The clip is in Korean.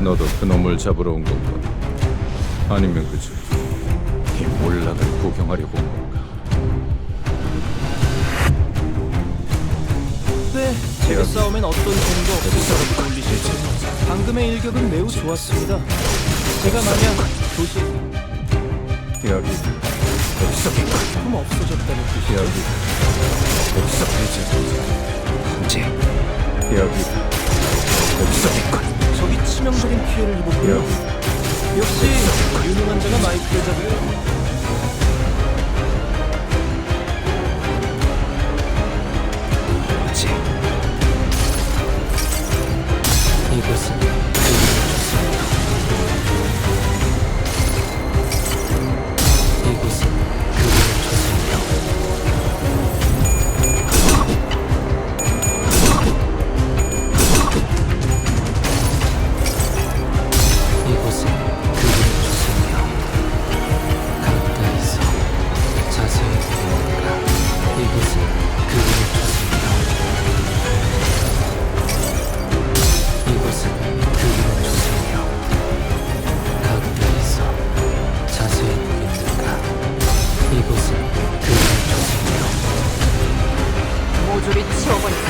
너도 그놈을 잡으러 온 건가? 아니면 그저 이 몰락을 구경하려고 온 건가? 네, 제 싸움엔 어떤 정도 없을 올리시죠. 방금의 일격은 매우 좋았습니다. 제가 만약 도시 여기 조금 없어졌다는 뜻이죠. 여기 복잡해져 이제 여기 복속이군. 치명적인 피해를 입었군요. 역시 유능한 자가 마이크를 잡으려 이것은 모조리 치워버린다.